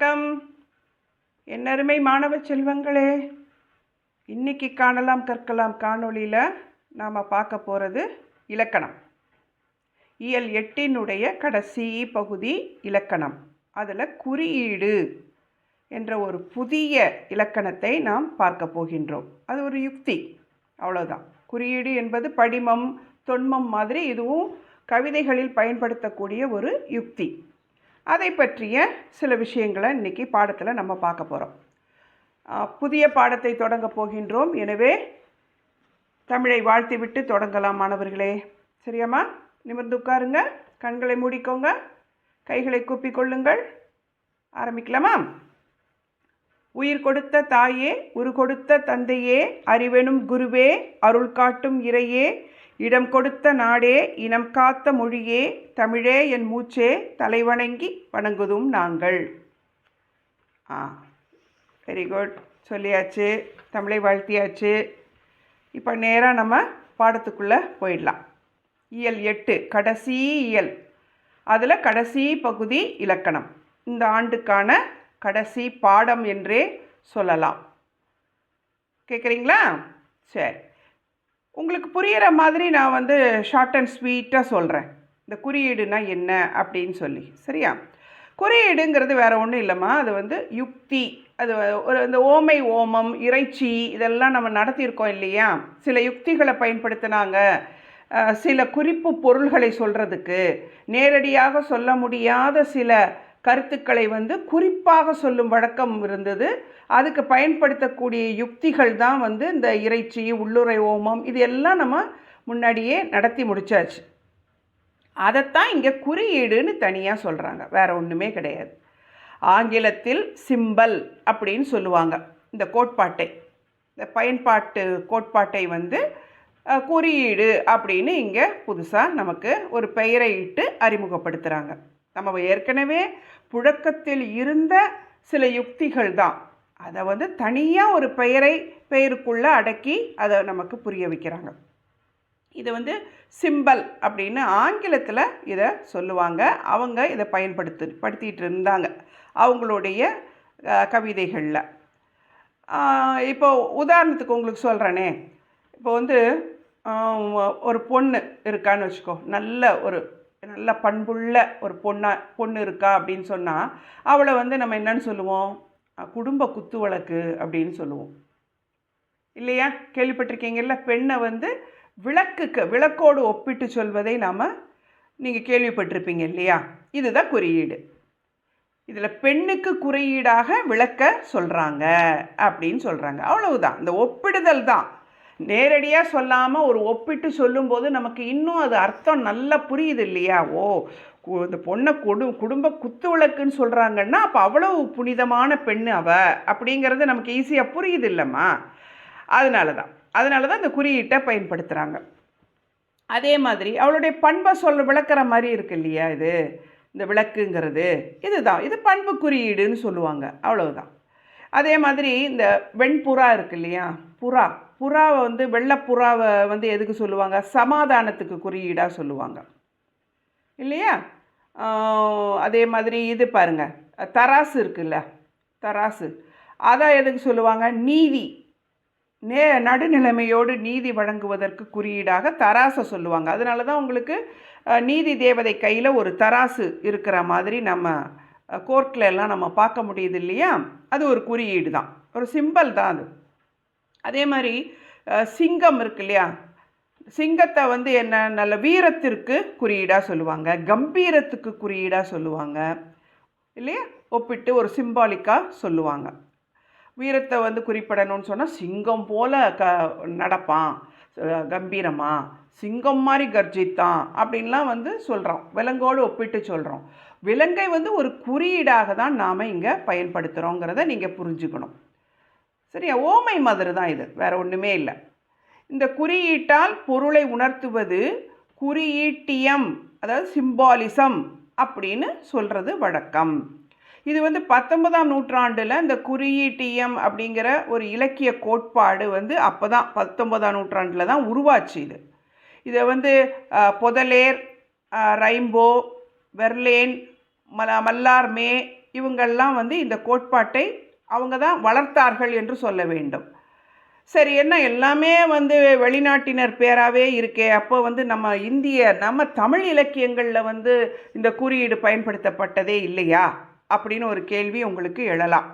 வணக்கம். என்னருமை மாணவ செல்வங்களே இன்னைக்கு காணலாம் கற்கலாம் காணொளியில் நாம் பார்க்க போகிறது இலக்கணம். இயல் எட்டினுடைய கடைசி பகுதி இலக்கணம். அதில் குறியீடு என்ற ஒரு புதிய இலக்கணத்தை நாம் பார்க்க போகின்றோம். அது ஒரு யுக்தி அவ்வளோதான் குறியீடு என்பது படிமம் தொன்மம் மாதிரி இதுவும் கவிதைகளில் பயன்படுத்தக்கூடிய ஒரு யுக்தி. அதை பற்றிய சில விஷயங்களை இன்றைக்கி பாடத்தில் நம்ம பார்க்க போகிறோம் புதிய பாடத்தை தொடங்க போகின்றோம். எனவே தமிழை வாழ்த்திவிட்டு தொடங்கலாம் மாணவர்களே. சரியாம்மா? நிமிர்ந்து உட்காருங்க. கண்களை மூடிக்கோங்க. கைகளை கூப்பி கொள்ளுங்கள். ஆரம்பிக்கலாமா? உயிர் கொடுத்த தாயே உரு கொடுத்த தந்தையே அறிவெனும் குருவே அருள் காட்டும் இறையே இடம் கொடுத்த நாடே இனம் காத்த மொழியே தமிழே என் மூச்சே தலைவணங்கி வணங்குதும் நாங்கள். ஆ வெரி குட் சொல்லியாச்சு தமிழை வாழ்த்தியாச்சு. இப்போ நேராக நம்ம பாடத்துக்குள்ளே போயிடலாம். இயல் எட்டு கடைசி இயல். அதில் கடைசி பகுதி இலக்கணம். இந்த ஆண்டுக்கான கடைசி பாடம் என்றே சொல்லலாம். கேட்குறீங்களா சரி. உங்களுக்கு புரிகிற மாதிரி நான் வந்து ஷார்ட் அண்ட் ஸ்வீட்டாக சொல்கிறேன் இந்த குறியீடுனா என்ன அப்படின்னு சொல்லி. சரியா? குறியீடுங்கிறது வேறு ஒன்றும் இல்லைம்மா. அது வந்து யுக்தி. அது ஒரு இந்த ஓமை ஓமம் இறைச்சி இதெல்லாம் நம்ம நடத்தியிருக்கோம் இல்லையா? சில யுக்திகளை பயன்படுத்தினாங்க. சில குறிப்பு பொருள்களை சொல்கிறதுக்கு நேரடியாக சொல்ல முடியாத சில கருத்துக்களை வந்து குறிப்பாக சொல்லும் வழக்கம் இருந்தது. அதுக்கு பயன்படுத்தக்கூடிய யுக்திகள் தான் வந்து இந்த இறைச்சி உள்ளுரை ஓமம் இது எல்லாம் நம்ம முன்னாடியே நடத்தி முடிச்சாச்சு. அதைத்தான் இங்கே குறியீடுன்னு தனியாக சொல்கிறாங்க வேறு ஒன்றுமே கிடையாது. ஆங்கிலத்தில் சிம்பல் அப்படின்னு சொல்லுவாங்க. இந்த கோட்பாட்டை. இந்த பயன்பாட்டு கோட்பாட்டை வந்து குறியீடு அப்படின்னு இங்கே புதுசாக நமக்கு ஒரு பெயரை இட்டு அறிமுகப்படுத்துகிறாங்க நம்ம ஏற்கனவே புழக்கத்தில் இருந்த சில யுக்திகள் தான். அதை வந்து தனியாக ஒரு பெயரை பெயருக்குள்ளே அடக்கி அதை நமக்கு புரிய வைக்கிறாங்க. இது வந்து சிம்பல் அப்படின்னு ஆங்கிலத்தில் இதை சொல்லுவாங்க. அவங்க இதை பயன்படுத்து படுத்திகிட்டு இருந்தாங்க அவங்களுடைய கவிதைகளில். இப்போ உதாரணத்துக்கு உங்களுக்கு சொல்கிறேனே இப்போ வந்து ஒரு பொண்ணு இருக்கான்னு வச்சுக்கோ. நல்ல ஒரு நல்ல பண்புள்ள ஒரு பொண்ணா பொண்ணு இருக்கா அப்படின்னு சொன்னால் அவளை வந்து நம்ம என்னன்னு சொல்லுவோம்? குடும்ப குத்து வழக்கு அப்படின்னு சொல்லுவோம். இல்லையா? கேள்விப்பட்டிருக்கீங்கல்ல? பெண்ணை வந்து விளக்குக்கு விளக்கோடு ஒப்பிட்டு சொல்வதை நாம் நீங்கள் கேள்விப்பட்டிருப்பீங்க இல்லையா? இதுதான் குறியீடு. இதில் பெண்ணுக்கு குறியீடாக விளக்க சொல்கிறாங்க அப்படின்னு சொல்கிறாங்க அவ்வளவுதான். இந்த ஒப்பிடுதல் தான். நேரடியாக சொல்லாமல் ஒரு ஒப்பிட்டு சொல்லும்போது நமக்கு இன்னும் அது அர்த்தம் நல்லா புரியுது இல்லையா? ஓ இந்த பொண்ணை கொடு குடும்ப குத்து விளக்குன்னு சொல்கிறாங்கன்னா அப்போ அவ்வளவு புனிதமான பெண்ணு அவ அப்படிங்கிறது நமக்கு ஈஸியாக புரியுது இல்லைம்மா. அதனால தான் அதனால தான் இந்த குறியீட்டை பயன்படுத்துகிறாங்க அதே மாதிரி அவளுடைய பண்பை சொல்ல விளக்குற மாதிரி இருக்கு இல்லையா இது? இந்த விளக்குங்கிறது. இதுதான். இது பண்பு குறியீடுன்னு சொல்லுவாங்க. அவ்வளவுதான். அதே மாதிரி இந்த வெண்புறா இருக்கு இல்லையா? புறா. புறாவை வந்து வெள்ளப்புறாவை வந்து எதுக்கு சொல்லுவாங்க? சமாதானத்துக்கு குறியீடாக சொல்லுவாங்க. இல்லையா? அதே மாதிரி இது பாருங்கள் தராசு இருக்குல்ல? தராசு. அதை எதுக்கு சொல்லுவாங்க? நீதி. நே நடுநிலைமையோடு நீதி வழங்குவதற்கு குறியீடாக தராசை சொல்லுவாங்க. அதனால தான் உங்களுக்கு நீதி தேவதை கையில் ஒரு தராசு இருக்கிற மாதிரி நம்ம கோர்ட்டில் எல்லாம் நம்ம பார்க்க முடியுது இல்லையா? அது ஒரு குறியீடு தான் ஒரு சிம்பல் தான் அது. அதே மாதிரி சிங்கம் இருக்கு இல்லையா? சிங்கத்தை வந்து என்ன நல்ல வீரத்திற்கு குறியீடாக சொல்லுவாங்க. கம்பீரத்துக்கு குறியீடாக சொல்லுவாங்க. இல்லையா? ஒப்பிட்டு ஒரு சிம்பாலிக்காக சொல்லுவாங்க. வீரத்தை வந்து குறிப்பிடணும்னு சொன்னால் சிங்கம் போல் க நடப்பான். கம்பீரமாக சிங்கம் மாதிரி கர்ஜித்தான் அப்படின்லாம் வந்து சொல்கிறோம் விலங்கோடு ஒப்பிட்டு சொல்கிறோம் விலங்கை வந்து ஒரு குறியீடாக தான் நாம் இங்கே பயன்படுத்துகிறோங்கிறத நீங்கள் புரிஞ்சுக்கணும். சரியா? ஓமை மாதிரி தான் இது. வேறு ஒன்றுமே இல்லை. இந்த குறியீட்டால் பொருளை உணர்த்துவது குறியீட்டியம் அதாவது சிம்பாலிசம் அப்படின்னு சொல்கிறது வழக்கம். இது வந்து பத்தொன்பதாம் நூற்றாண்டில் இந்த குறியீட்டியம் அப்படிங்கிற ஒரு இலக்கிய கோட்பாடு வந்து அப்போ தான் பத்தொன்பதாம் நூற்றாண்டில் தான் உருவாச்சு இது. இதை வந்து பொதலேர் ரைம்போ வெர்லேன் மல மல்லார் மே வந்து இந்த கோட்பாட்டை அவங்க தான் வளர்த்தார்கள் என்று சொல்ல வேண்டும். சரி என்ன எல்லாமே வந்து வெளிநாட்டினர் பேராகவே இருக்கே. அப்போ வந்து நம்ம இந்திய நம்ம தமிழ் இலக்கியங்களில் வந்து இந்த குறியீடு பயன்படுத்தப்பட்டதே இல்லையா? அப்படின்னு ஒரு கேள்வி உங்களுக்கு எழலாம்.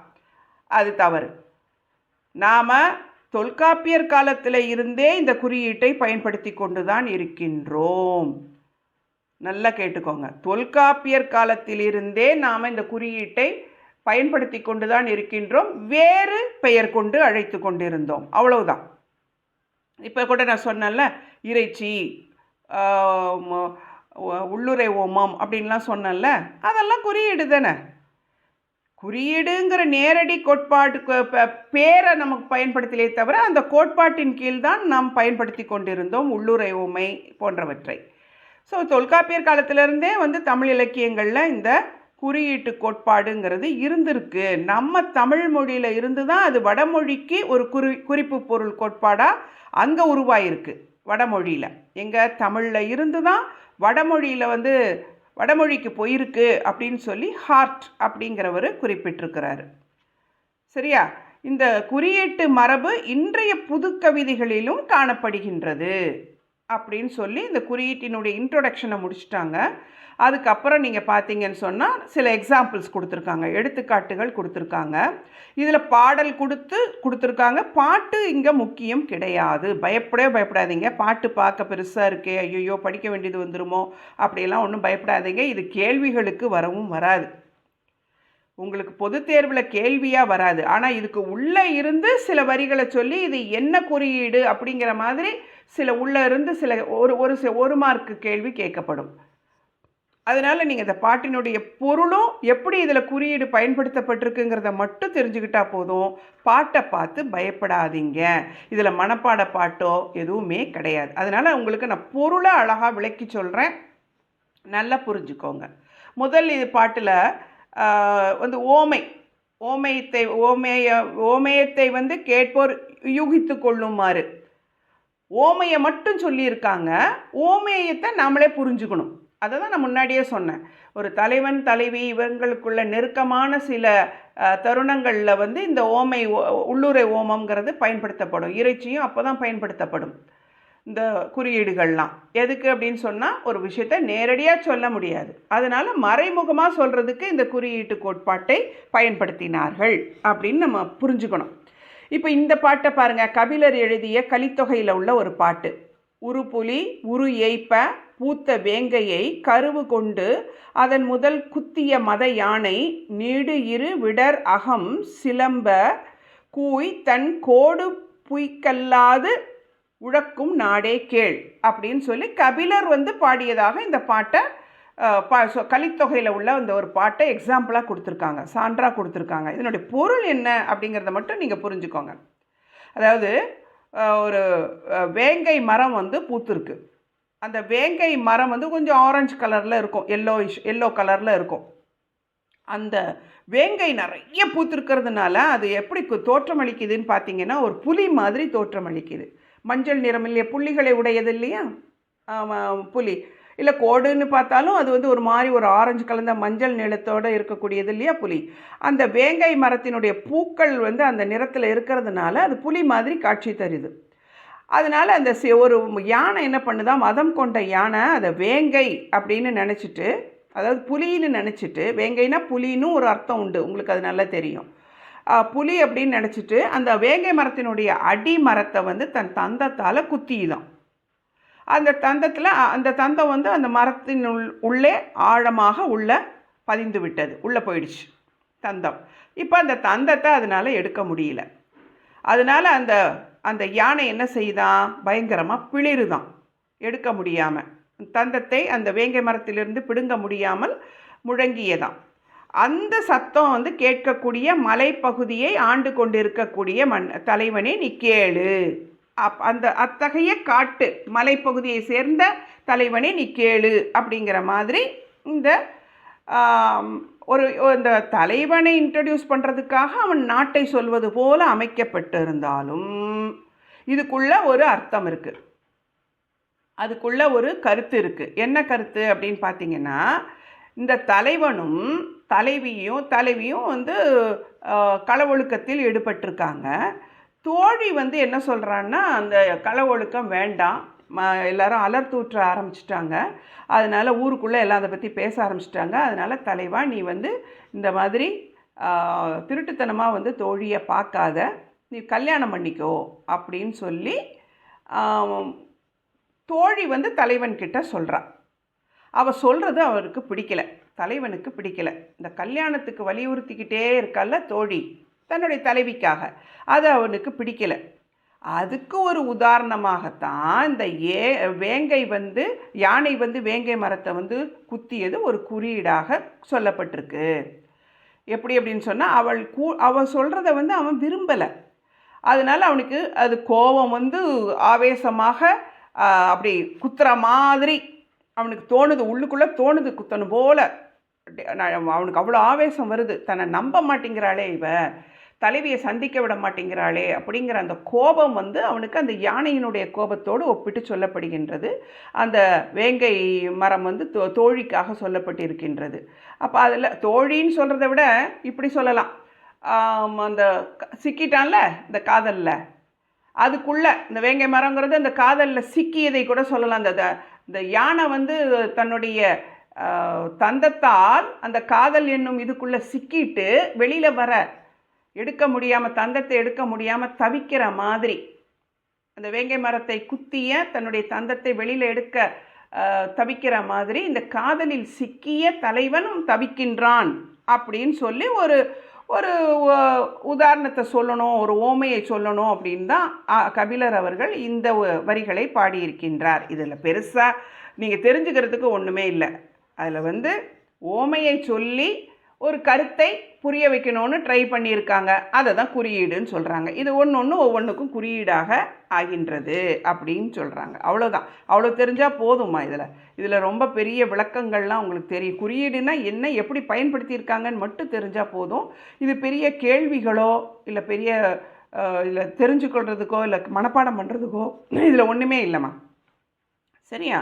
அது தவறு. நாம் தொல்காப்பியர் காலத்தில் இருந்தே இந்த குறியீட்டை பயன்படுத்தி கொண்டு தான் இருக்கின்றோம். நல்லா கேட்டுக்கோங்க. தொல்காப்பியர் காலத்திலிருந்தே நாம் இந்த குறியீட்டை பயன்படுத்தி கொண்டு தான் இருக்கின்றோம். வேறு பெயர் கொண்டு அழைத்து கொண்டிருந்தோம். அவ்வளவுதான். இப்போ கூட நான் சொன்னேன்ல இறைச்சி உள்ளுரை ஓமம் அப்படின்லாம் சொன்னேன்ல அதெல்லாம் குறியீடு தானே? குறியீடுங்கிற நேரடி கோட்பாடு பேரை நமக்கு பயன்படுத்தலே தவிர அந்த கோட்பாட்டின் கீழ் தான் நாம் பயன்படுத்தி கொண்டிருந்தோம் உள்ளுரை ஓமை போன்றவற்றை. ஸோ தொல்காப்பியர் காலத்திலிருந்தே வந்து தமிழ் இலக்கியங்களில் இந்த குறியீட்டு கோட்பாடுங்கிறது இருந்திருக்கு. நம்ம தமிழ் மொழியில் இருந்து தான் அது வடமொழிக்கு ஒரு குறி குறிப்பு பொருள் கோட்பாடாக அங்கே உருவாயிருக்கு வடமொழியில். எங்கள் தமிழில் இருந்து தான் வடமொழியில் வந்து வடமொழிக்கு போயிருக்கு அப்படின்னு சொல்லி ஹார்ட் அப்படிங்கிறவர் குறிப்பிட்டிருக்கிறாரு. சரியா? இந்த குறியீட்டு மரபு இன்றைய புது கவிதைகளிலும் காணப்படுகின்றது. அப்படின்னு சொல்லி இந்த குறியீட்டினுடைய இன்ட்ரொடக்ஷனை முடிச்சிட்டாங்க. அதுக்கப்புறம் நீங்கள் பார்த்தீங்கன்னு சொன்னால் சில எக்ஸாம்பிள்ஸ் கொடுத்துருக்காங்க. எடுத்துக்காட்டுகள் கொடுத்துருக்காங்க. இதில் பாடல் கொடுத்து கொடுத்துருக்காங்க. பாட்டு இங்கே முக்கியம் கிடையாது. பயப்படவே பயப்படாதீங்க. பாட்டு பார்க்க பெருசாக இருக்கே. ஐயோ படிக்க வேண்டியது வந்துருமோ? அப்படியெல்லாம் ஒன்றும் பயப்படாதீங்க. இது கேள்விகளுக்கு வரவும் வராது. உங்களுக்கு பொது தேர்வில் கேள்வியாக வராது. ஆனால் இதுக்கு உள்ளே இருந்து சில வரிகளை சொல்லி இது என்ன குறியீடு அப்படிங்கிற மாதிரி சில உள்ளே இருந்து சில ஒரு ஒரு ஒரு மார்க்கு கேள்வி கேட்கப்படும். அதனால் நீங்கள் இந்த பாட்டினுடைய பொருளும் எப்படி இதில் குறியீடு பயன்படுத்தப்பட்டிருக்குங்கிறத மட்டும் தெரிஞ்சுக்கிட்டா போதும். பாட்டை பார்த்து பயப்படாதீங்க. இதில் மனப்பாட பாட்டோ எதுவுமே கிடையாது. அதனால் உங்களுக்கு நான் பொருளை அழகாக விளக்கி சொல்கிறேன் நல்லா புரிஞ்சுக்கோங்க. முதல் இது பாட்டில் வந்து ஓமை. ஓமயத்தை ஓமேய ஓமயத்தை வந்து கேட்போர் யூகித்து கொள்ளுமாறு. ஓமையை மட்டும் சொல்லியிருக்காங்க. ஓமையத்தை நாமளே புரிஞ்சுக்கணும். அதை தான் நான் முன்னாடியே சொன்னேன். ஒரு தலைவன் தலைவி இவங்களுக்குள்ள நெருக்கமான சில தருணங்களில் வந்து இந்த ஓமை ஓ- உள்ளுரை ஓமம்ங்கிறது பயன்படுத்தப்படும். இறைச்சியும் அப்போ தான் பயன்படுத்தப்படும். இந்த குறியீடுகள்லாம். எதுக்கு அப்படின்னு சொன்னால் ஒரு விஷயத்தை நேரடியாக சொல்ல முடியாது. அதனால் மறைமுகமாக சொல்கிறதுக்கு இந்த குறியீட்டு கோட்பாட்டை பயன்படுத்தினார்கள் அப்படின்னு நம்ம புரிஞ்சுக்கணும். இப்போ இந்த பாட்டை பாருங்கள் கபிலர் எழுதிய கலித்தொகையில் உள்ள ஒரு பாட்டு. உரு புலி உரு ஏய்ப்ப பூத்த வேங்கையை கருவு கொண்டு அதன் முதல் குத்திய மத யானை நீடு இரு விடர் அகம் சிலம்ப கூய் தன் கோடு புய்க்கல்லாது உழக்கும் நாடே கேள் அப்படின்னு சொல்லி கபிலர் வந்து பாடியதாக இந்த பாட்டை பா சொ- கலித்தொகையில் உள்ள அந்த ஒரு பாட்டை எக்ஸாம்பிளாக கொடுத்துருக்காங்க. சான்றாக கொடுத்துருக்காங்க. இதனுடைய பொருள் என்ன அப்படிங்கிறத மட்டும் நீங்கள் புரிஞ்சுக்கோங்க. அதாவது ஒரு வேங்கை மரம் வந்து பூத்துருக்கு. அந்த வேங்கை மரம் வந்து கொஞ்சம் ஆரஞ்சு கலரில் இருக்கும். எல்லோ எல்லோ கலரில் இருக்கும். அந்த வேங்கை நிறைய பூத்திருக்கிறதுனால அது எப்படி கு- தோற்றமளிக்குதுன்னு பார்த்தீங்கன்னா ஒரு புலி மாதிரி தோற்றமளிக்குது. மஞ்சள் நிறம் இல்லையா புள்ளிகளை உடையது இல்லையா? ஆமாம் புலி. இல்லை கோடுன்னு பார்த்தாலும் அது வந்து ஒரு மாதிரி ஒரு ஆரஞ்சு கலந்த மஞ்சள் நிலத்தோடு இருக்கக்கூடியது இல்லையா புலி? அந்த வேங்கை மரத்தினுடைய பூக்கள் வந்து அந்த நிறத்தில் இருக்கிறதுனால அது புலி மாதிரி காட்சி தருது. அதனால் அந்த சி- ஒரு யானை என்ன பண்ணுதா? மதம் கொண்ட யானை அதை வேங்கை அப்படின்னு நினச்சிட்டு அதாவது புலின்னு நினச்சிட்டு வேங்கைனா புலின்னு ஒரு அர்த்தம் உண்டு. உங்களுக்கு அது நல்லா தெரியும். புலி அப்படின்னு நினச்சிட்டு அந்த வேங்கை மரத்தினுடைய அடி மரத்தை வந்து தன் தந்தத்தால் குத்திதான் அந்த தந்தத்தில் அந்த தந்தம் வந்து அந்த மரத்தின் உள் உள்ளே ஆழமாக உள்ள பதிந்து விட்டது. உள்ளே போயிடுச்சு தந்தம். இப்போ அந்த தந்தத்தை அதனால் எடுக்க முடியல. அதனால் அந்த அந்த யானை என்ன செய்தான் பயங்கரமாக பிளிருதான். எடுக்க முடியாமல் தந்தத்தை அந்த வேங்கை மரத்திலிருந்து பிடுங்க முடியாமல் முழங்கியதாம் அந்த சத்தம் வந்து கேட்கக்கூடிய மலைப்பகுதியை ஆண்டு கொண்டிருக்கக்கூடிய மண் தலைவனே நீ கேளு. அப் அந்த அத்தகைய காட்டு மலைப்பகுதியை சேர்ந்த தலைவனே நீ கேளு அப்படிங்கிற மாதிரி இந்த ஒரு இந்த தலைவனை இன்ட்ரடியூஸ் பண்ணுறதுக்காக அவன் நாட்டை சொல்வது போல அமைக்கப்பட்டிருந்தாலும் இதுக்குள்ள ஒரு அர்த்தம் இருக்குது அதுக்குள்ள ஒரு கருத்து இருக்குது என்ன கருத்து அப்படின்னு பார்த்தீங்கன்னா இந்த தலைவனும் தலைவியும் தலைவியும் வந்து களவொழுக்கத்தில் ஈடுபட்டிருக்காங்க. தோழி வந்து என்ன சொல்கிறான்னா அந்த களவொழுக்கம் வேண்டாம். ம எல்லாரும் அலர்த்தூற்ற ஆரம்பிச்சிட்டாங்க. அதனால் ஊருக்குள்ளே எல்லாம் அதை பற்றி பேச ஆரம்பிச்சிட்டாங்க. அதனால் தலைவா நீ வந்து இந்த மாதிரி திருட்டுத்தனமாக வந்து தோழியை பார்க்காத நீ கல்யாணம் பண்ணிக்கோ அப்படின்னு சொல்லி தோழி வந்து தலைவன் சொல்கிறான் அவள் சொல்கிறது அவருக்கு பிடிக்கல. தலைவனுக்கு பிடிக்கல. இந்த கல்யாணத்துக்கு வலியுறுத்திக்கிட்டே இருக்கல்ல தோழி. தன்னுடைய தலைவிக்காக. அது அவனுக்கு பிடிக்கலை. அதுக்கு ஒரு உதாரணமாகத்தான் இந்த ஏ வேங்கை வந்து யானை வந்து வேங்கை மரத்தை வந்து குத்தியது ஒரு குறியீடாக சொல்லப்பட்டிருக்கு. எப்படி அப்படின்னு சொன்னால் அவள் கூ அவள் சொல்கிறத வந்து அவன் விரும்பலை. அதனால் அவனுக்கு அது கோபம் வந்து ஆவேசமாக அப்படி குத்துற மாதிரி அவனுக்கு தோணுது உள்ளுக்குள்ளே தோணுது குத்தணும் போல். அவனுக்கு அவ்வளோ ஆவேசம் வருது. தன்னை நம்ப மாட்டேங்கிறாளே இவன் தலைவியை சந்திக்க விட மாட்டேங்கிறாளே அப்படிங்கிற அந்த கோபம் வந்து அவனுக்கு அந்த யானையினுடைய கோபத்தோடு ஒப்பிட்டு சொல்லப்படுகின்றது. அந்த வேங்கை மரம் வந்து தோ தோழிக்காக சொல்லப்பட்டிருக்கின்றது. அப்போ அதில் தோழின்னு சொல்கிறத விட இப்படி சொல்லலாம். அந்த சிக்கிட்டான்ல இந்த காதலில். அதுக்குள்ளே இந்த வேங்கை மரங்கிறது அந்த காதலில் சிக்கியதை கூட சொல்லலாம். அந்த இந்த யானை வந்து தன்னுடைய தந்தத்தால் அந்த காதல் என்னும் இதுக்குள்ளே சிக்கிட்டு வெளியில் வர எடுக்க முடியாமல் தந்தத்தை எடுக்க முடியாமல் தவிக்கிற மாதிரி அந்த வேங்கை மரத்தை குத்திய தன்னுடைய தந்தத்தை வெளியில் எடுக்க தவிக்கிற மாதிரி இந்த காதலில் சிக்கிய தலைவனும் தவிக்கின்றான் அப்படின்னு சொல்லி ஒரு ஒரு உதாரணத்தை சொல்லணும் ஒரு ஓமையை சொல்லணும் அப்படின்னு தான் கபிலர் அவர்கள் இந்த வரிகளை பாடியிருக்கின்றார். இதில் பெருசாக நீங்கள் தெரிஞ்சுக்கிறதுக்கு ஒன்றுமே இல்லை. அதில் வந்து ஓமையை சொல்லி ஒரு கருத்தை புரிய வைக்கணும்னு ட்ரை பண்ணியிருக்காங்க. அதை தான் குறியீடுன்னு சொல்கிறாங்க இது ஒன்று ஒன்று ஒவ்வொன்றுக்கும் குறியீடாக ஆகின்றது அப்படின்னு சொல்கிறாங்க அவ்வளோதான் அவ்வளோ தெரிஞ்சால் போதுமா இதில். இதில் ரொம்ப பெரிய விளக்கங்கள்லாம் உங்களுக்கு தெரியும். குறியீடுனா என்ன எப்படி பயன்படுத்தியிருக்காங்கன்னு மட்டும் தெரிஞ்சால் போதும். இது பெரிய கேள்விகளோ இல்லை பெரிய இல்லை தெரிஞ்சுக்கொள்றதுக்கோ இல்லை மனப்பாடம் பண்ணுறதுக்கோ இதில் ஒன்றுமே இல்லைம்மா. சரியா?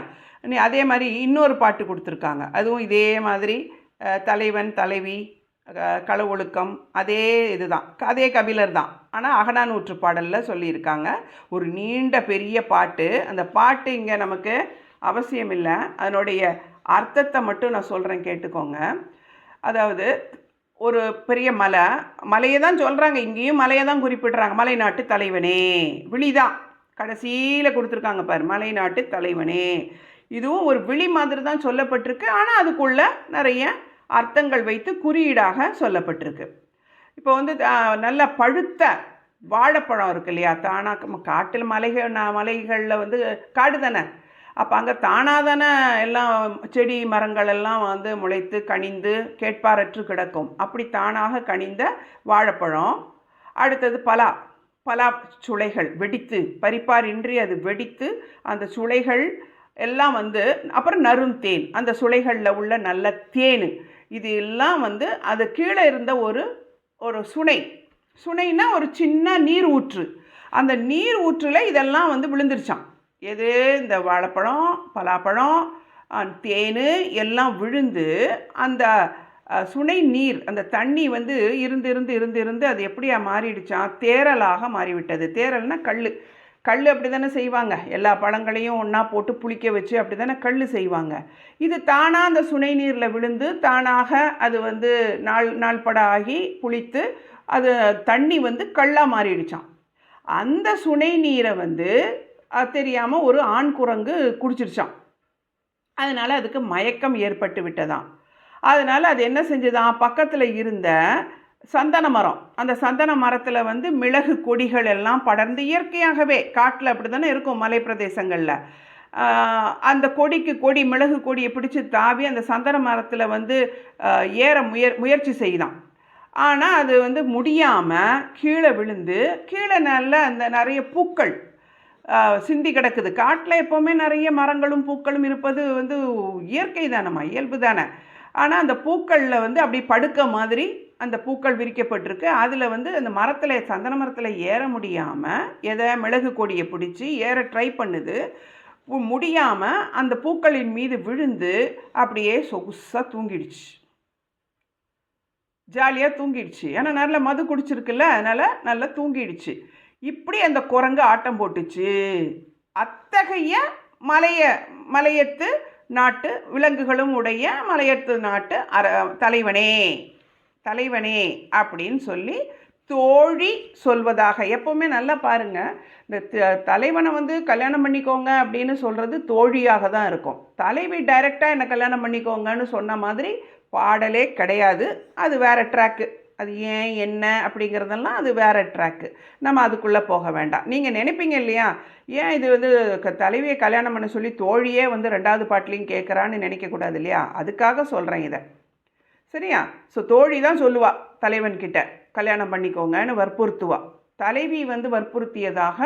நீ அதே மாதிரி இன்னொரு பாட்டு கொடுத்துருக்காங்க. அதுவும் இதே மாதிரி தலைவன் தலைவி கள களவொழுக்கம் அதே இதுதான். அதே கபிலர் தான். ஆனால் அகனானூற்று பாடலில் சொல்லியிருக்காங்க. ஒரு நீண்ட பெரிய பாட்டு. அந்த பாட்டு இங்கே நமக்கு அவசியம் இல்லை. அதனுடைய அர்த்தத்தை மட்டும் நான் சொல்கிறேன் கேட்டுக்கோங்க. அதாவது ஒரு பெரிய மலை. மலையை தான் சொல்கிறாங்க இங்கேயும் மலையை தான் குறிப்பிடுறாங்க. மலை நாட்டு தலைவனே. விழிதான். கடைசியில் கொடுத்துருக்காங்க பாரு. மலை நாட்டு தலைவனே. இதுவும் ஒரு விழி மாதிரி தான் சொல்லப்பட்டிருக்கு. ஆனால் அதுக்குள்ள நிறைய அர்த்தங்கள் வைத்து குறியீடாக சொல்லப்பட்டிருக்கு. இப்போ வந்து நல்ல பழுத்த வாழைப்பழம் இருக்கு இல்லையா? தானாக காட்டில் மலைகள் மலைகளில் வந்து காடு தானே? அப்போ அங்கே தானாக தானே எல்லாம் செடி மரங்கள் எல்லாம் வந்து முளைத்து கனிந்து கேட்பாரற்று கிடக்கும். அப்படி தானாக கனிந்த வாழைப்பழம். அடுத்தது பலா பலா சுளைகள் வெடித்து பறிப்பாரின்றி அது வெடித்து அந்த சுளைகள் எல்லாம் வந்து அப்புறம் நறுந்தேன். அந்த சுளைகளில் உள்ள நல்ல தேன். இது எல்லாம் வந்து அது கீழே இருந்த ஒரு ஒரு சுனை. சுனைனா ஒரு சின்ன நீர் ஊற்று. அந்த நீர் ஊற்றில் இதெல்லாம் வந்து விழுந்துருச்சான் எது? இந்த வாழைப்பழம் பலாப்பழம் தேன் எல்லாம் விழுந்து அந்த சுனை நீர் அந்த தண்ணி வந்து இருந்து இருந்து இருந்து இருந்து அது எப்படியா மாறிடுச்சான் தேரலாக மாறிவிட்டது. தேரல்னா கல் கல் அப்படி தானே செய்வாங்க. எல்லா பழங்களையும் ஒன்றா போட்டு புளிக்க வச்சு அப்படி தானே கல் செய்வாங்க. இது தானாக அந்த சுனை நீரில் விழுந்து தானாக அது வந்து நாள் நாள்பட ஆகி புளித்து அது தண்ணி வந்து கல்லாக மாறிடுச்சான் அந்த சுனை நீரை வந்து தெரியாமல் ஒரு ஆண் குரங்கு குடிச்சிருச்சான் அதனால் அதுக்கு மயக்கம் ஏற்பட்டு விட்டதாம். அதனால் அது என்ன செஞ்சுதான் பக்கத்தில் இருந்த சந்தன மரம். அந்த சந்தன மரத்தில் வந்து மிளகு கொடிகள் எல்லாம் படர்ந்து இயற்கையாகவே காட்டில் அப்படி தானே இருக்கும் மலை பிரதேசங்களில் அந்த கொடிக்கு கொடி மிளகு கொடியை பிடிச்சி தாவி அந்த சந்தன மரத்தில் வந்து ஏற முயற் முயற்சி செய்தான். ஆனால் அது வந்து முடியாமல் கீழே விழுந்து கீழே நல்ல அந்த நிறைய பூக்கள் சிந்தி கிடக்குது. காட்டில் எப்போவுமே நிறைய மரங்களும் பூக்களும் இருப்பது வந்து இயற்கை தானம்மா இயல்பு தானே. ஆனால் அந்த பூக்களில் வந்து அப்படி படுக்க மாதிரி அந்த பூக்கள் விரிக்கப்பட்டிருக்கு. அதில் வந்து அந்த மரத்தில் சந்தன மரத்தில் ஏற முடியாமல் எதை மிளகு கொடியை பிடிச்சி ஏற ட்ரை பண்ணுது. முடியாமல் அந்த பூக்களின் மீது விழுந்து அப்படியே சொகுசாக தூங்கிடுச்சு. ஜாலியாக தூங்கிடுச்சு. ஏன்னா நல்ல மது குடிச்சிருக்குல்ல அதனால் நல்லா தூங்கிடுச்சு. இப்படி அந்த குரங்கு ஆட்டம் போட்டுச்சு. அத்தகைய மலைய மலையத்து நாட்டு விலங்குகளும் உடைய மலையத்து நாட்டு அர தலைவனே. தலைவனே அப்படின்னு சொல்லி தோழி சொல்வதாக. எப்போவுமே நல்லா பாருங்க. இந்த த- தலைவனை வந்து கல்யாணம் பண்ணிக்கோங்க அப்படின்னு சொல்கிறது தோழியாக தான் இருக்கும். தலைவி டைரெக்டாக என்னை கல்யாணம் பண்ணிக்கோங்கன்னு சொன்ன மாதிரி பாடலே கிடையாது. அது வேற ட்ராக்கு அது ஏன் என்ன அப்படிங்கிறதெல்லாம் அது வேற ட்ராக்கு நம்ம அதுக்குள்ளே போக வேண்டாம். நீங்கள் நினைப்பீங்க இல்லையா? ஏன் இது வந்து க- தலைவியை கல்யாணம் பண்ண சொல்லி தோழியே வந்து ரெண்டாவது பாட்டிலையும் கேட்குறான்னு நினைக்கக்கூடாது இல்லையா? அதுக்காக சொல்கிறேன் இதை. சரியா? ஸோ தோழி தான் சொல்லுவா தலைவன்கிட்ட கல்யாணம் பண்ணிக்கோங்கன்னு வற்புறுத்துவா. தலைவி வந்து வற்புறுத்தியதாக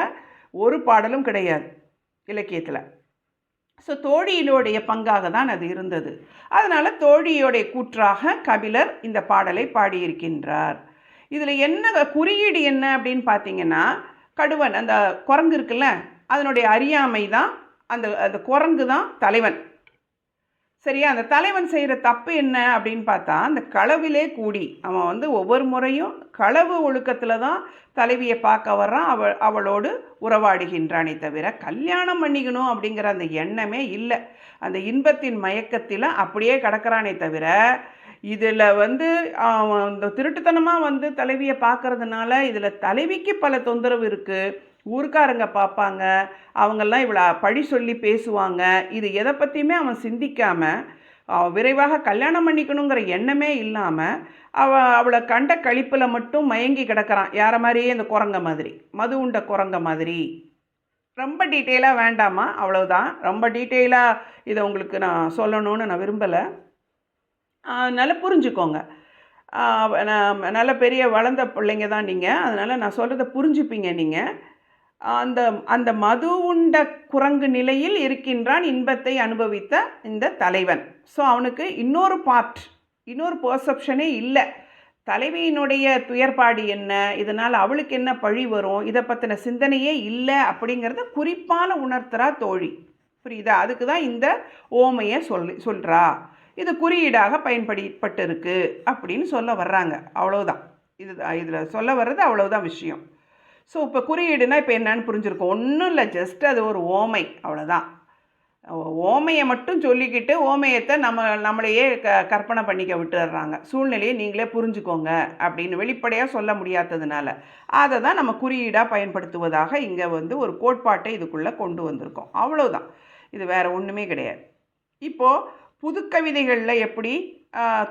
ஒரு பாடலும் கிடையாது இலக்கியத்தில். ஸோ தோழியினுடைய பங்காக தான் அது இருந்தது. அதனால் தோழியோடைய கூற்றாக கபிலர் இந்த பாடலை பாடியிருக்கின்றார். இதில் என்ன குறியீடு என்ன அப்படின்னு பார்த்தீங்கன்னா கடுவன் அந்த குரங்கு இருக்குல்ல அதனுடைய அறியாமை தான் அந்த அந்த குரங்கு தான் தலைவன். சரியா? அந்த தலைவன் செய்கிற தப்பு என்ன அப்படின்னு பார்த்தா அந்த களவிலே கூடி அவன் வந்து ஒவ்வொரு முறையும் களவு ஒழுக்கத்தில் தான் தலைவியை பார்க்க வர்றான். அவள் அவளோடு உறவாடுகின்றானே தவிர கல்யாணம் பண்ணிக்கணும் அப்படிங்கிற அந்த எண்ணமே இல்லை. அந்த இன்பத்தின் மயக்கத்தில் அப்படியே கிடக்கிறானே தவிர இதில் வந்து அவன் இந்த திருட்டுத்தனமாக வந்து தலைவியை பார்க்கறதுனால இதில் தலைவிக்கு பல தொந்தரவு இருக்குது ஊருக்காரங்க பார்ப்பாங்க. அவங்கெல்லாம் இவ்வளோ பழி சொல்லி பேசுவாங்க. இது எதை பற்றியுமே அவன் சிந்திக்காமல் விரைவாக கல்யாணம் பண்ணிக்கணுங்கிற எண்ணமே இல்லாமல் அவ அவளை கண்ட கழிப்பில் மட்டும் மயங்கி கிடக்கிறான். யாரை மாதிரியே இந்த குரங்க மாதிரி. மது உண்ட குரங்க மாதிரி. ரொம்ப டீட்டெயிலாக வேண்டாமா? அவ்வளவுதான். ரொம்ப டீட்டெயிலாக இதை உங்களுக்கு நான் சொல்லணும்னு நான் விரும்பலை. அதனால் புரிஞ்சுக்கோங்க. நான் நல்ல பெரிய வளர்ந்த பிள்ளைங்க தான் நீங்கள் அதனால் நான் சொல்கிறத புரிஞ்சுப்பீங்க நீங்கள் அந்த அந்த மது உண்ட குரங்கு நிலையில் இருக்கின்றான் இன்பத்தை அனுபவித்த இந்த தலைவன். ஸோ அவனுக்கு இன்னொரு பார்ட் இன்னொரு பர்செப்ஷனே இல்லை. தலைவியினுடைய துயர்பாடு என்ன? இதனால் அவளுக்கு என்ன பழி வரும்? இதை பற்றின சிந்தனையே இல்லை அப்படிங்கிறத குறிப்பான உணர்த்துறா தோழி. புரியுதா? அதுக்கு தான் இந்த ஓமையை சொல்லி சொல்கிறா இது குறியீடாக பயன்படுத்தப்பட்டு இருக்குது அப்படின்னு சொல்ல வர்றாங்க. அவ்வளோதான் இது இதில் சொல்ல வர்றது அவ்வளோதான் விஷயம். ஸோ இப்போ குறியீடுனா இப்போ என்னன்னு புரிஞ்சிருக்கும். ஒன்றும் இல்லை ஜஸ்ட் அது ஒரு ஓமை அவ்வளோதான் ஓமையை மட்டும் சொல்லிக்கிட்டு ஓமையத்தை நம்ம நம்மளையே க கற்பனை பண்ணிக்க விட்டுடுறாங்க. சூழ்நிலையை நீங்களே புரிஞ்சுக்கோங்க அப்படின்னு வெளிப்படையாக சொல்ல முடியாததுனால. அதை தான் நம்ம குறியீடாக பயன்படுத்துவதாக இங்கே வந்து ஒரு கோட்பாட்டை இதுக்குள்ளே கொண்டு வந்திருக்கோம். அவ்வளோதான் இது வேறு ஒன்றுமே கிடையாது. இப்போது புதுக்கவிதைகளில் எப்படி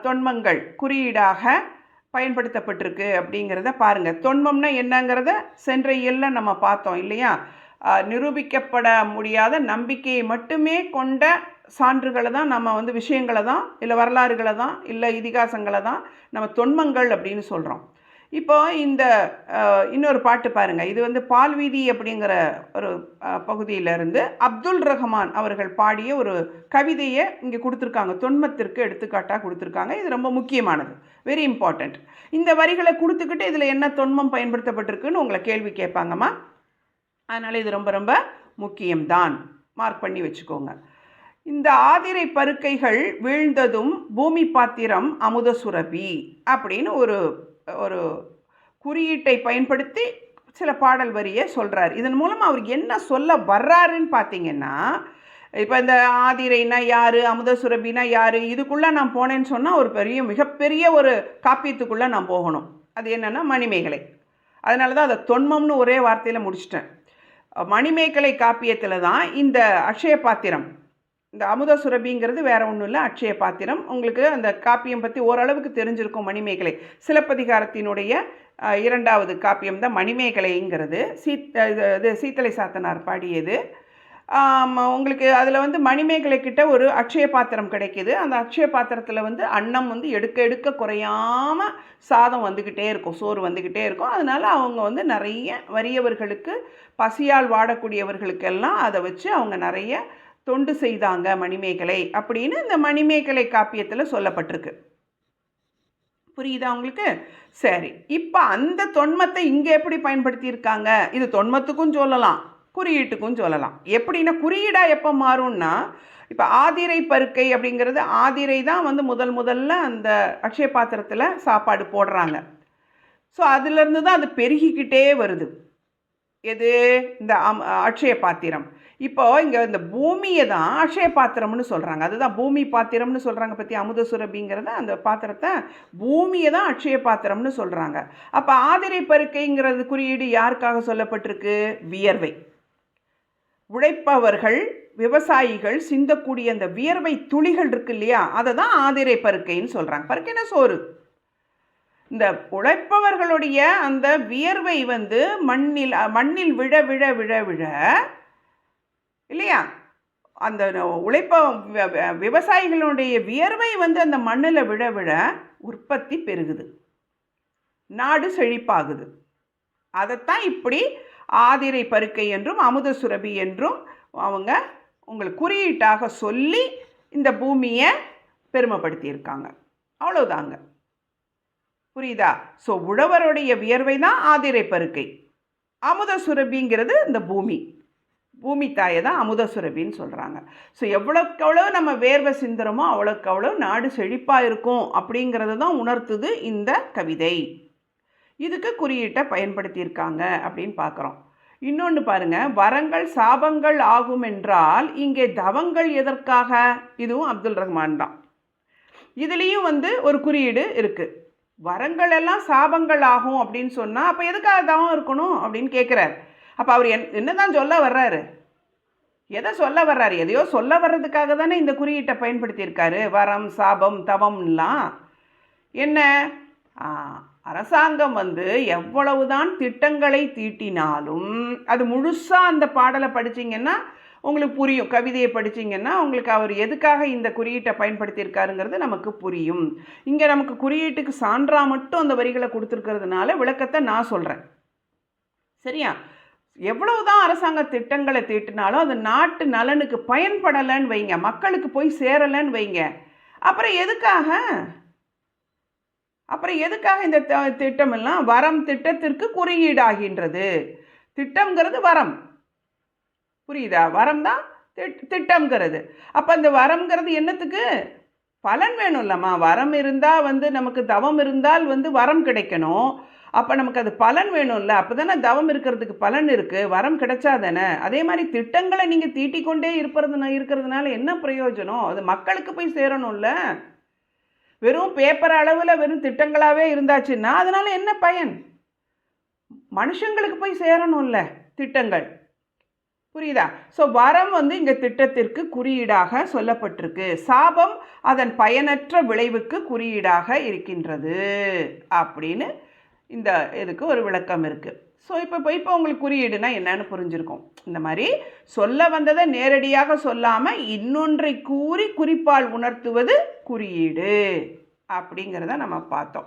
தொன்மங்கள் குறியீடாக பயன்படுத்தப்பட்டிருக்கு அப்படிங்கிறத பாருங்கள் தொன்மம்னா என்னங்கிறத சென்ற இயலில் நம்ம பார்த்தோம் இல்லையா? நிரூபிக்கப்பட முடியாத நம்பிக்கையை மட்டுமே கொண்ட சான்றுகளை தான் நம்ம வந்து விஷயங்களை தான் இல்லை வரலாறுகளை தான் இல்லை இதிகாசங்களை தான் நம்ம தொன்மங்கள் அப்படின்னு சொல்கிறோம் இப்போ இந்த இன்னொரு பாட்டு பாருங்கள் இது வந்து பால்வீதி அப்படிங்கிற ஒரு பகுதியிலிருந்து அப்துல் ரஹ்மான் அவர்கள் பாடிய ஒரு கவிதையை இங்கே கொடுத்துருக்காங்க. தொன்மத்திற்கு எடுத்துக்காட்டாக கொடுத்துருக்காங்க. இது ரொம்ப முக்கியமானது. வெரி இம்பார்ட்டண்ட் இந்த வரிகளை கொடுத்துக்கிட்டு இதில் என்ன தொன்மம் பயன்படுத்தப்பட்டிருக்குன்னு உங்களை கேள்வி கேட்பாங்கம்மா. அதனால் இது ரொம்ப ரொம்ப முக்கியம்தான். மார்க் பண்ணி வச்சுக்கோங்க. இந்த ஆதிரை பருக்கைகள் வீழ்ந்ததும் பூமி பாத்திரம் அமுத சுரபி அப்படின்னு ஒரு ஒரு குறியீட்டை பயன்படுத்தி சில பாடல் வரியை சொல்கிறார் இதன் மூலம் அவர் என்ன சொல்ல வர்றாருன்னு பார்த்தீங்கன்னா இப்போ இந்த ஆதிரைனா யார் அமுத சுரபினா யார் இதுக்குள்ளே நான் போனேன்னு சொன்னால் ஒரு பெரிய மிகப்பெரிய ஒரு காப்பியத்துக்குள்ளே நான் போகணும். அது என்னென்னா மணிமேகலை. அதனால தான் அதை தொன்மம்னு ஒரே வார்த்தையில் முடிச்சிட்டேன். மணிமேகலை காப்பியத்தில் தான் இந்த அக்ஷய பாத்திரம் இந்த அமுத சுரபிங்கிறது வேற ஒன்றும் இல்லை அட்சய பாத்திரம். உங்களுக்கு அந்த காப்பியம் பற்றி ஓரளவுக்கு தெரிஞ்சிருக்கும் மணிமேகலை. சிலப்பதிகாரத்தினுடைய இரண்டாவது காப்பியம் தான் மணிமேகலைங்கிறது. சீத் இது இது சீத்தலை சாத்தனார் பாடியது. உங்களுக்கு அதில் வந்து மணிமேகலை கிட்ட ஒரு அட்சய பாத்திரம் கிடைக்கிது. அந்த அட்சய பாத்திரத்தில் வந்து அன்னம் வந்து எடுக்க எடுக்க குறையாம சாதம் வந்துக்கிட்டே இருக்கும் சோறு வந்துக்கிட்டே இருக்கும். அதனால அவங்க வந்து நிறைய வறியவர்களுக்கு பசியால் வாடக்கூடியவர்களுக்கெல்லாம் அதை வச்சு அவங்க நிறைய தொண்டு செய்தாங்க மணிமேகலை அப்படின்னு இந்த மணிமேகலை காப்பியத்தில் சொல்லப்பட்டிருக்கு. புரியுதா உங்களுக்கு? சரி இப்போ அந்த தொன்மத்தை இங்கே எப்படி பயன்படுத்தியிருக்காங்க? இது தொன்மத்துக்கும் சொல்லலாம் குறியீட்டுக்கும் சொல்லலாம். எப்படின்னா குறியீடாக எப்போ மாறும்னா இப்போ ஆதிரை பருக்கை அப்படிங்கிறது ஆதிரை தான் வந்து முதல் முதல்ல அந்த அக்ஷய பாத்திரத்தில் சாப்பாடு போடுறாங்க. ஸோ அதுலேருந்து தான் அது பெருகிக்கிட்டே வருது. எது? இந்த அம் அக்ஷய பாத்திரம். இப்போ இங்கே இந்த பூமியை தான் அக்ஷய பாத்திரம்னு சொல்கிறாங்க அதுதான் பூமி பாத்திரம்னு சொல்கிறாங்க பற்றி அமுத சுரபிங்கிறத அந்த பாத்திரத்தை பூமியை தான் அக்ஷய பாத்திரம்னு சொல்கிறாங்க அப்போ ஆதிரை பருக்கைங்கிறது குறியீடு யாருக்காக சொல்லப்பட்டிருக்கு? வியர்வை. உழைப்பவர்கள் விவசாயிகள் சிந்தக்கூடிய அந்த வியர்வை துளிகள் இருக்கு இல்லையா? அதை தான் ஆதிரை பருக்கைன்னு சொல்கிறாங்க பருக்கைனா சோறு? இந்த உழைப்பவர்களுடைய அந்த வியர்வை வந்து மண்ணில் மண்ணில் விழ விழ விழ விழ இல்லையா? அந்த உழைப்ப விவசாயிகளுடைய வியர்வை வந்து அந்த மண்ணில் விழ விழ உற்பத்தி பெருகுது. நாடு செழிப்பாகுது. அதைத்தான் இப்படி ஆதிரை பருக்கை என்றும் அமுத சுரபி என்றும் அவங்க உங்களுக்கு குறியீட்டாக சொல்லி இந்த பூமியை பெருமைப்படுத்தியிருக்காங்க. அவ்வளோதாங்க புரியுதா? ஸோ உழவருடைய வியர்வை தான் ஆதிரை பருக்கை. அமுத சுரபிங்கிறது இந்த பூமி. பூமி தாயை தான் அமுதசுரபின்னு சொல்கிறாங்க ஸோ எவ்வளோக்கு எவ்வளோ நம்ம வேர்வை சிந்துறோமோ அவ்வளோக்கு அவ்வளோ நாடு செழிப்பாக இருக்கும் அப்படிங்கிறது தான் உணர்த்துது இந்த கவிதை. இதுக்கு குறியீட்டை பயன்படுத்தியிருக்காங்க அப்படின்னு பார்க்குறோம். இன்னொன்று பாருங்க வரங்கள் சாபங்கள் ஆகும் என்றால் இங்கே தவங்கள் எதற்காக? இதுவும் அப்துல் ரஹ்மான் தான். இதுலேயும் வந்து ஒரு குறியீடு இருக்குது வரங்கள் எல்லாம் சாபங்கள் ஆகும் அப்படின்னு சொன்னால் அப்போ எதுக்காக தவம் இருக்கணும் அப்படின்னு கேட்குறாரு அப்போ அவர் என் என்னதான் சொல்ல வர்றாரு? எதை சொல்ல வர்றாரு? எதையோ சொல்ல வர்றதுக்காக தானே இந்த குறியீட்டை பயன்படுத்தியிருக்காரு. வரம் சாபம் தவம்லாம். என்ன? அரசாங்கம் வந்து எவ்வளவுதான் திட்டங்களை தீட்டினாலும் அது முழுசாக அந்த பாடலை படிச்சீங்கன்னா உங்களுக்கு புரியும். கவிதையை படிச்சிங்கன்னா உங்களுக்கு அவர் எதுக்காக இந்த குறியீட்டை பயன்படுத்தியிருக்காருங்கிறது நமக்கு புரியும். இங்கே நமக்கு குறியீட்டுக்கு சான்றா மட்டும் அந்த வரிகளை கொடுத்துருக்கிறதுனால விளக்கத்தை நான் சொல்கிறேன் சரியா? எவ்வளவுதான் அரசாங்க திட்டங்களை தீட்டினாலும் அது நாட்டு நலனுக்கு பயன்படலைன்னு வைங்க. மக்களுக்கு போய் சேரலைன்னு வைங்க. அப்புறம் எதுக்காக? அப்புறம் எதுக்காக இந்த த- திட்டமெல்லாம் வரம் திட்டத்திற்கு குறியீடாகின்றது? திட்டம்ங்கிறது வரம். புரியுதா? வரம் தான் திட்- திட்டம்ங்கிறது. அப்போ அந்த வரம்ங்கிறது என்னத்துக்கு? பலன் வேணும் இல்லம்மா வரம் இருந்தால் வந்து நமக்கு தவம் இருந்தால் வந்து வரம் கிடைக்கணும். அப்போ நமக்கு அது பலன் வேணும்ல. அப்போ தானே தவம் இருக்கிறதுக்கு பலன் இருக்குது வரம் கிடைச்சா தானே. அதே மாதிரி திட்டங்களை நீங்கள் தீட்டிக்கொண்டே இருப்பது இருக்கிறதுனால என்ன பிரயோஜனம்? அது மக்களுக்கு போய் சேரணும்ல. வெறும் பேப்பர் அளவில் வெறும் திட்டங்களாகவே இருந்தாச்சுன்னா அதனால் என்ன பயன்? மனுஷங்களுக்கு போய் சேரணும்ல திட்டங்கள். புரியுதா? ஸோ வரம் வந்து இங்கே திட்டத்திற்கு குறியீடாக சொல்லப்பட்டிருக்கு. சாபம் அதன் பயனற்ற விளைவுக்கு குறியீடாக இருக்கின்றது. அப்படின்னு இந்த இதுக்கு ஒரு விளக்கம் இருக்குது ஸோ இப்போ இப்போ இப்போ உங்களுக்கு குறியீடுனா என்னன்னு புரிஞ்சிருக்கும். இந்த மாதிரி சொல்ல வந்ததை நேரடியாக சொல்லாமல் இன்னொன்றை கூறி குறிப்பால் உணர்த்துவது குறியீடு அப்படிங்கிறத நம்ம பார்த்தோம்.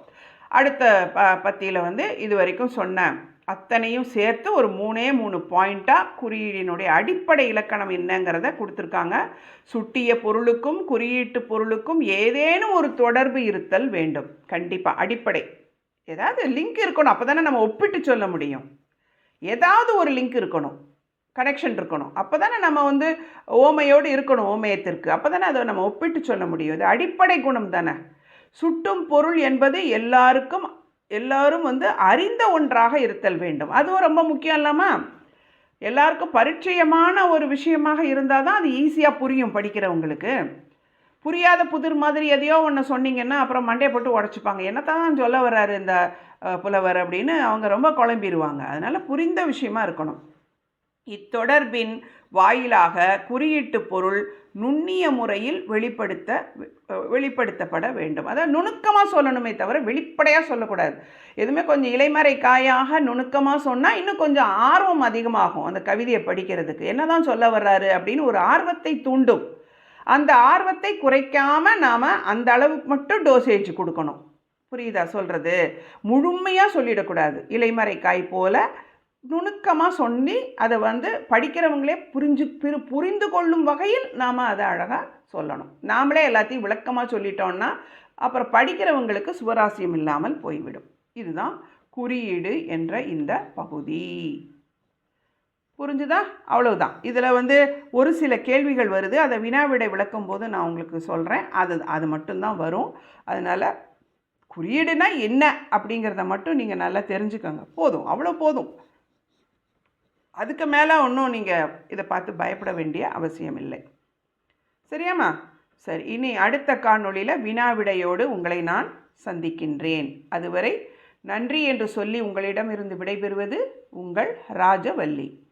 அடுத்த ப பத்தியில் வந்து இது வரைக்கும் சொன்ன அத்தனையும் சேர்த்து ஒரு மூணே மூணு பாயிண்ட்டாக குறியீடினுடைய அடிப்படை இலக்கணம் என்னங்கிறத கொடுத்துருக்காங்க. சுட்டிய பொருளுக்கும் குறியீட்டு பொருளுக்கும் ஏதேனும் ஒரு தொடர்பு இருத்தல் வேண்டும். கண்டிப்பாக அடிப்படை. ஏதாவது லிங்க் இருக்கணும் அப்போ தானே நம்ம ஒப்பிட்டு சொல்ல முடியும். ஏதாவது ஒரு லிங்க் இருக்கணும் கனெக்ஷன் இருக்கணும். அப்போ தானே நம்ம வந்து ஓமையோடு இருக்கணும் ஓமயத்திற்கு. அப்போ தானே அதை நம்ம ஒப்பிட்டு சொல்ல முடியும். இது அடிப்படை குணம் தானே. சுட்டும் பொருள் என்பது எல்லாருக்கும் எல்லாரும் வந்து அறிந்த ஒன்றாக இருத்தல் வேண்டும். அதுவும் ரொம்ப முக்கியம் இல்லாமா எல்லாருக்கும் பரிச்சயமான ஒரு விஷயமாக இருந்தால் தான் அது ஈஸியாக புரியும் படிக்கிறவங்களுக்கு. புரியாத புதிர் மாதிரி எதையோ ஒன்று சொன்னீங்கன்னா அப்புறம் மண்டையை போட்டு உடச்சிப்பாங்க. என்னத்தான் சொல்ல வர்றாரு இந்த புலவர் அப்படின்னு அவங்க ரொம்ப குழம்பிடுவாங்க அதனால் புரிந்த விஷயமா இருக்கணும். இத்தொடர்பின் வாயிலாக குறியீட்டு பொருள் நுண்ணிய முறையில் வெளிப்படுத்த வெளிப்படுத்தப்பட வேண்டும். அதாவது நுணுக்கமாக சொல்லணுமே தவிர வெளிப்படையாக சொல்லக்கூடாது. எதுவுமே கொஞ்சம் இலைமறை காயாக நுணுக்கமாக சொன்னால் இன்னும் கொஞ்சம் ஆர்வம் அதிகமாகும் அந்த கவிதையை படிக்கிறதுக்கு. என்னதான் சொல்ல வர்றாரு அப்படின்னு ஒரு ஆர்வத்தை தூண்டும். அந்த ஆர்வத்தை குறைக்காம நாம் அந்த அளவுக்கு மட்டும் டோசேஜ் கொடுக்கணும். புரியுதா சொல்கிறது முழுமையாக சொல்லிடக்கூடாது. இலைமறை காய் போல நுணுக்கமாக சொல்லி அதை வந்து படிக்கிறவங்களே புரிஞ்சு பிரு புரிந்து கொள்ளும் வகையில் நாம் அதை அழகாக சொல்லணும். நாமளே எல்லாத்தையும் விளக்கமாக சொல்லிட்டோம்னா அப்புறம் படிக்கிறவங்களுக்கு சுவராசியம் இல்லாமல் போய்விடும். இதுதான் குறியீடு என்ற இந்த பகுதி. புரிஞ்சுதா? அவ்வளவுதான். இதில் வந்து ஒரு சில கேள்விகள் வருது. அதை வினாவிடை விளக்கும் போது நான் உங்களுக்கு சொல்கிறேன் அது அது மட்டும்தான் வரும். அதனால் குறியீடுனா என்ன அப்படிங்கிறத மட்டும் நீங்கள் நல்லா தெரிஞ்சுக்கோங்க. போதும். அவ்வளோ போதும். அதுக்கு மேலே ஒன்றும் நீங்கள் இதை பார்த்து பயப்பட வேண்டிய அவசியம் இல்லை. சரியாம்மா? சரி. இனி அடுத்த காணொளியில் வினாவிடையோடு உங்களை நான் சந்திக்கின்றேன். அதுவரை நன்றி என்று சொல்லி உங்களிடம் இருந்து விடைபெறுவது உங்கள் ராஜவல்லி.